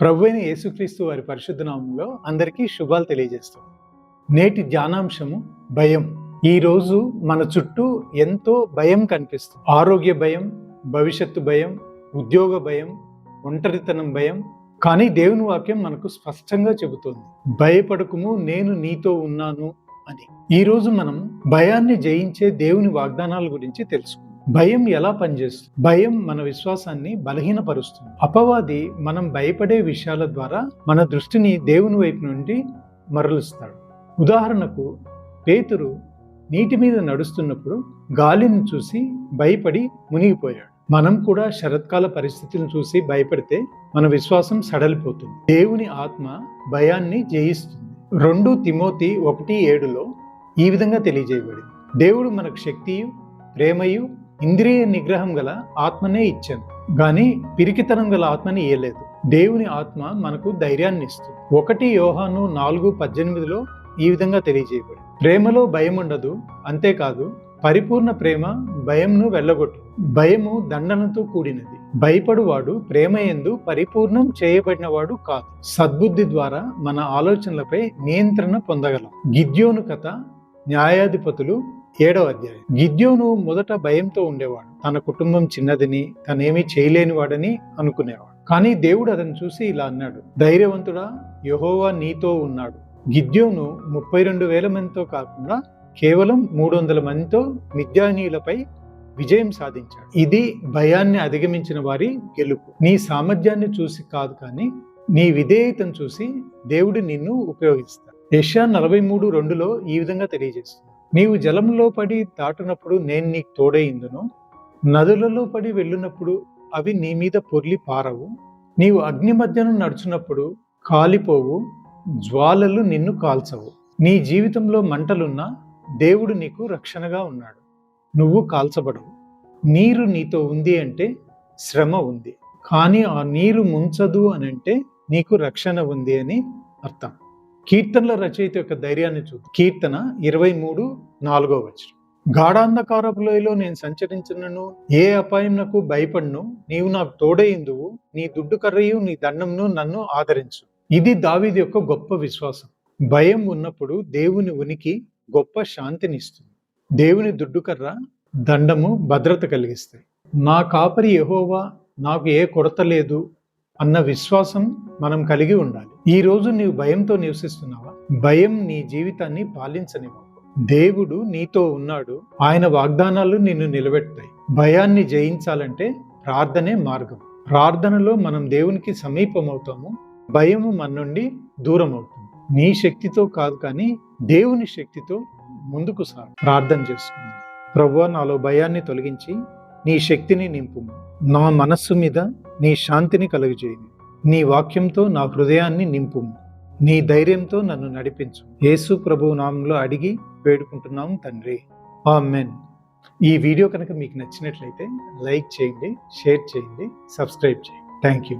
ప్రభు అయిన యేసుక్రీస్తు వారి పరిశుద్ధనామంలో అందరికీ శుభాలు తెలియజేస్తాం నేటి ధ్యానాంశము భయం. ఈరోజు మన చుట్టూ ఎంతో భయం కనిపిస్తుంది. ఆరోగ్య భయం భవిష్యత్తు భయం ఉద్యోగ భయం ఒంటరితనం భయం. కానీ దేవుని వాక్యం మనకు స్పష్టంగా చెబుతోంది. భయపడకుము నేను నీతో ఉన్నాను అని. ఈరోజు మనం భయాన్ని జయించే దేవుని వాగ్దానాల గురించి తెలుసుకుందాం. భయం ఎలా పనిచేస్తుంది? భయం మన విశ్వాసాన్ని బలహీనపరుస్తుంది. అపవాది మనం భయపడే విషయాల ద్వారా మన దృష్టిని దేవుని వైపు నుండి మరలుస్తాడు. ఉదాహరణకు పేతురు నీటి మీద నడుస్తున్నప్పుడు గాలిని చూసి భయపడి మునిగిపోయాడు. మనం కూడా శరత్కాల పరిస్థితులను చూసి భయపడితే మన విశ్వాసం సడలిపోతుంది. దేవుని ఆత్మ భయాన్ని జయిస్తుంది. రెండు తిమోతి ఒకటి ఏడులో ఈ విధంగా తెలియజేయబడింది. దేవుడు మనకు శక్తియు ప్రేమయు ఇంద్రియ నిగ్రహం గల ఆత్మనే ఇచ్చాను. కానీ పిరికితనం గల ఆత్మని ఇయ్యలేదు. దేవుని ఆత్మ మనకు ధైర్యాన్ని ఇస్తుంది. ఒకటి యోహాను నాలుగు పద్దెనిమిదిలో ఈ విధంగా తెలియజేయబడి ప్రేమలో భయం ఉండదు అంతేకాదు పరిపూర్ణ ప్రేమ భయంను వెళ్ళగొట్టు. భయము దండనతో కూడినది. భయపడువాడు ప్రేమ ఎందు పరిపూర్ణం చేయబడినవాడు కాదు. సద్బుద్ధి ద్వారా మన ఆలోచనలపై నియంత్రణ పొందగలం. గిద్యోను కథ న్యాయాధిపతులు ఏడవ అధ్యాయం. గిద్యోను మొదట భయంతో ఉండేవాడు. తన కుటుంబం చిన్నదని తనేమీ చేయలేని వాడని అనుకునేవాడు. కానీ దేవుడు అతను చూసి ఇలా అన్నాడు ధైర్యవంతుడా యహోవా నీతో ఉన్నాడు. గిద్యోను ముప్పై రెండు వేల మందితో కాకుండా కేవలం మూడు వందల మందితో మిద్యానీయులపై విజయం సాధించాడు. ఇది భయాన్ని అధిగమించిన వారి గెలుపు. నీ సామర్థ్యాన్ని చూసి కాదు కానీ నీ విధేయతను చూసి దేవుడు నిన్ను ఉపయోగిస్తాడు. యష్యా నలభై మూడు రెండులో ఈ విధంగా తెలియజేస్తుంది. నీవు జలంలో పడి దాటునప్పుడు నేను నీకు తోడైందును. నదులలో పడి వెళ్ళినప్పుడు అవి నీ మీద పొర్లి పారవు. నీవు అగ్ని మధ్యను నడుచున్నప్పుడు కాలిపోవు. జ్వాలలు నిన్ను కాల్చవు. నీ జీవితంలో మంటలున్నా దేవుడు నీకు రక్షణగా ఉన్నాడు. నువ్వు కాల్చబడవు. నీరు నీతో ఉంది అంటే శ్రమ ఉంది. కానీ ఆ నీరు ముంచదు అని అంటే నీకు రక్షణ ఉంది అని అర్థం. కీర్తనల రచయిత యొక్క ధైర్యాన్ని చూద్దాం. కీర్తన ఇరవై మూడు నాలుగో వచనం. గాఢాంధకారపు లోయలో నేను సంచరించినను ఏ అపాయం నాకు భయపడను నీవు నాకు తోడయిందువు నీ దుడ్డు కర్రయు నీ దండంను నన్ను ఆదరించు. ఇది దావీది యొక్క గొప్ప విశ్వాసం. భయం ఉన్నప్పుడు దేవుని ఉనికి గొప్ప శాంతినిస్తుంది. దేవుని దుడ్డుకర్ర దండము భద్రత కలిగిస్తాయి. నా కాపరి యహోవా నాకు ఏ కొరత లేదు అన్న విశ్వాసం మనం కలిగి ఉండాలి. ఈ రోజు నీవు భయంతో నివసిస్తున్నావా? భయం నీ జీవితాన్ని పాలించనివ్వవు. దేవుడు నీతో ఉన్నాడు. ఆయన వాగ్దానాలు నిన్ను నిలబెడతాయి. భయాన్ని జయించాలంటే ప్రార్థనే మార్గం. ప్రార్థనలో మనం దేవునికి సమీపం అవుతాము భయము మన నుండి దూరం అవుతుంది నీ శక్తితో కాదు కానీ దేవుని శక్తితో ముందుకు సాగు. ప్రార్థన చేసుకుంది. ప్రభు నాలో భయాన్ని తొలగించి నీ శక్తిని నింపు నా మనస్సు మీద నీ శాంతిని కలుగజేయని నీ వాక్యంతో నా హృదయాన్ని నింపు నీ ధైర్యంతో నన్ను నడిపించు. యేసు ప్రభు నామంలో అడిగి వేడుకుంటున్నాము తండ్రి. ఆమెన్. ఈ వీడియో కనుక మీకు నచ్చినట్లయితే లైక్ చేయండి షేర్ చేయండి సబ్స్క్రైబ్ చేయండి. Thank you